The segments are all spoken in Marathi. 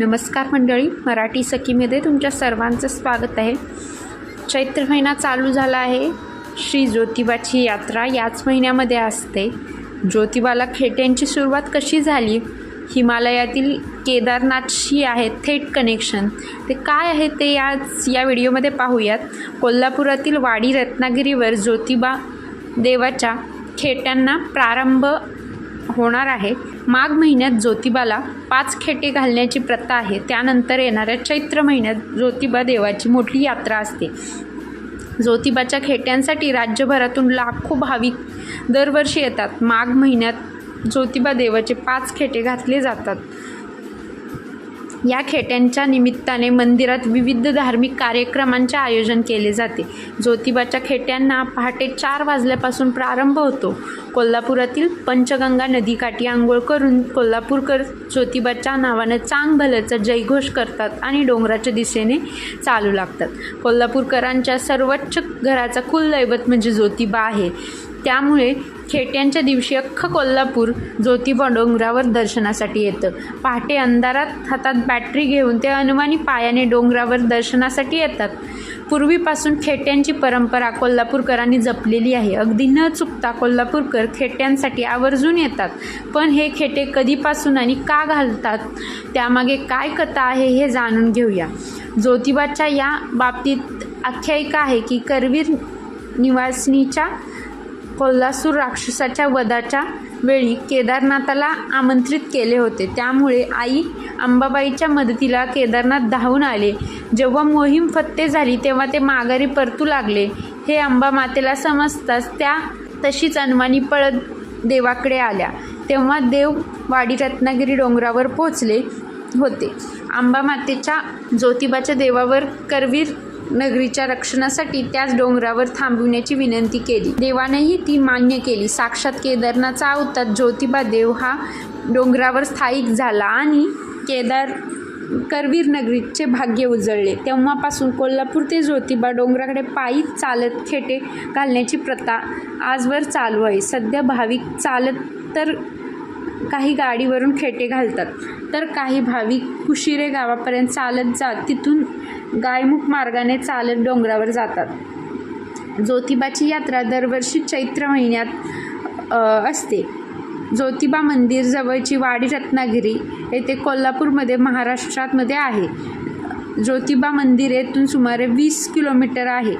नमस्कार मंडळी मराठी सखीमध्ये तुमच्या सर्वांचं स्वागत आहे. चैत्र महिना चालू झाला आहे. श्री ज्योतिबाची यात्रा याच महिन्यामध्ये असते. ज्योतिबाला खेट्यांची सुरुवात कशी झाली? हिमालयातील केदारनाथशी आहे थेट कनेक्शन ते काय आहे ते याच या व्हिडिओमध्ये पाहूयात. कोल्हापुरातील वाडी रत्नागिरीवर ज्योतिबा देवाच्या खेट्यांना प्रारंभ होणार आहे. माघ महिन्यात ज्योतिबाला पाच खेटे घालण्याची प्रथा आहे. त्यानंतर येणाऱ्या चैत्र महिन्यात ज्योतिबा देवाची मोठी यात्रा असते. ज्योतिबाच्या खेट्यांसाठी राज्यभरातून लाखो भाविक दरवर्षी येतात. माघ महिन्यात ज्योतिबा देवाचे पाच खेटे घातले जातात. या खेट्यांच्या निमित्ताने मंदिरात विविध धार्मिक कार्यक्रमांचे आयोजन केले जाते. ज्योतिबाच्या खेट्यांना पहाटे चार वाजल्यापासून प्रारंभ होतो. कोल्हापुरातील पंचगंगा नदीकाठी आंघोळ करून कोल्हापूरकर ज्योतिबाच्या नावानं चांग भलंचा जयघोष करतात आणि डोंगराच्या दिशेने चालू लागतात. कोल्हापूरकरांच्या सर्वोच्च घराचा कुलदैवत म्हणजे ज्योतिबा आहे. त्यामुळे खेट्यांच्या दिवशी अख्खं कोल्हापूर ज्योतिबा डोंगरावर दर्शनासाठी येतं. पहाटे अंधारात हातात बॅटरी घेऊन ते अनुमानी पायाने डोंगरावर दर्शनासाठी येतात. पूर्वीपासून खेट्यांची परंपरा कोल्हापूरकरांनी जपलेली आहे. अगदी न चुकता कोल्हापूरकर खेट्यांसाठी आवर्जून येतात. पण हे खेटे कधीपासून आणि का घालतात? त्यामागे काय कथा आहे हे जाणून घेऊया. ज्योतिबाच्या या बाबतीत आख्यायिका आहे की करवीर निवासिनीच्या कोल्हासूर राक्षसाच्या वधाच्या वेळी केदारनाथाला आमंत्रित केले होते. त्यामुळे आई अंबाबाईच्या मदतीला केदारनाथ धावून आले. जेव्हा मोहीम फत्ते झाली तेव्हा ते माघारी परतू लागले. हे अंबा मातेला समजताच त्या तशीच अनवाणी पळत देवाकडे आल्या. तेव्हा देव वाडी रत्नागिरी डोंगरावर पोचले होते. आंबा मातेच्या ज्योतिबाच्या देवावर करवीर नगरीच्या रक्षणासाठी त्याच डोंगरावर थांबविण्याची विनंती केली. देवानेही ती मान्य केली. साक्षात केदारनाथचा अवतार ज्योतिबा देव हा डोंगरावर स्थायिक झाला आणि केदार करवीर नगरीचे भाग्य उजळले. तेव्हापासून कोल्हापूर ते ज्योतिबा डोंगराकडे पायी चालत खेटे घालण्याची प्रथा आजवर चालू आहे. सध्या भाविक चालत तर काही गाडीवरून खेटे घालतात. तर काही भाविक कुशिरे गावापर्यंत चालत जात तिथून गायमुख मार्गाने चालत डोंगरावर जातात. ज्योतिबाची यात्रा दरवर्षी चैत्र महिन्यात असते. ज्योतिबा मंदिर जवळची वाडी रत्नागिरी येथे कोल्हापूरमध्ये महाराष्ट्रातमध्ये आहे. ज्योतिबा मंदिर येथून सुमारे वीस किलोमीटर आहे.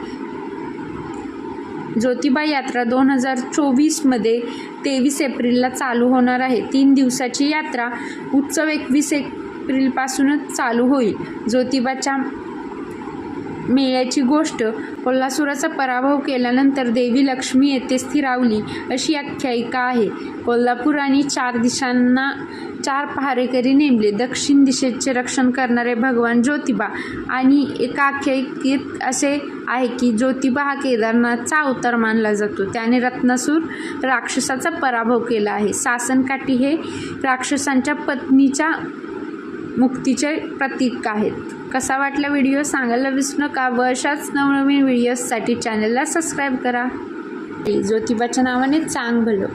ज्योतिबा यात्रा दोन हजार चोवीसमध्ये तेवीस एप्रिलला चालू होणार आहे. तीन दिवसाची यात्रा उत्सव एकवीस एप्रिलपासूनच चालू होईल. ज्योतिबाच्या मेळ्याची गोष्ट कोल्हासुराचा पराभव केल्यानंतर देवी लक्ष्मी येथे स्थिरावली अशी आख्यायिका आहे. कोल्हापूर आणि चार दिशांना चार पहारेकरी नेमले. दक्षिण दिशेचे रक्षण करणारे भगवान ज्योतिबा आणि एका असे आहे की ज्योतिबा हा केदारनाथचा अवतार मानला जातो. त्याने रत्नासूर राक्षसाचा पराभव केला आहे. सासनकाठी हे राक्षसांच्या पत्नीच्या मुक्तीचे प्रतीक आहेत. कसा वाटला व्हिडिओ? सांगायला विसरू नका. व अशाच नवनवीन व्हिडिओजसाठी चॅनलला सबस्क्राईब करा. ज्योतिबाच्या नावाने चांग भलं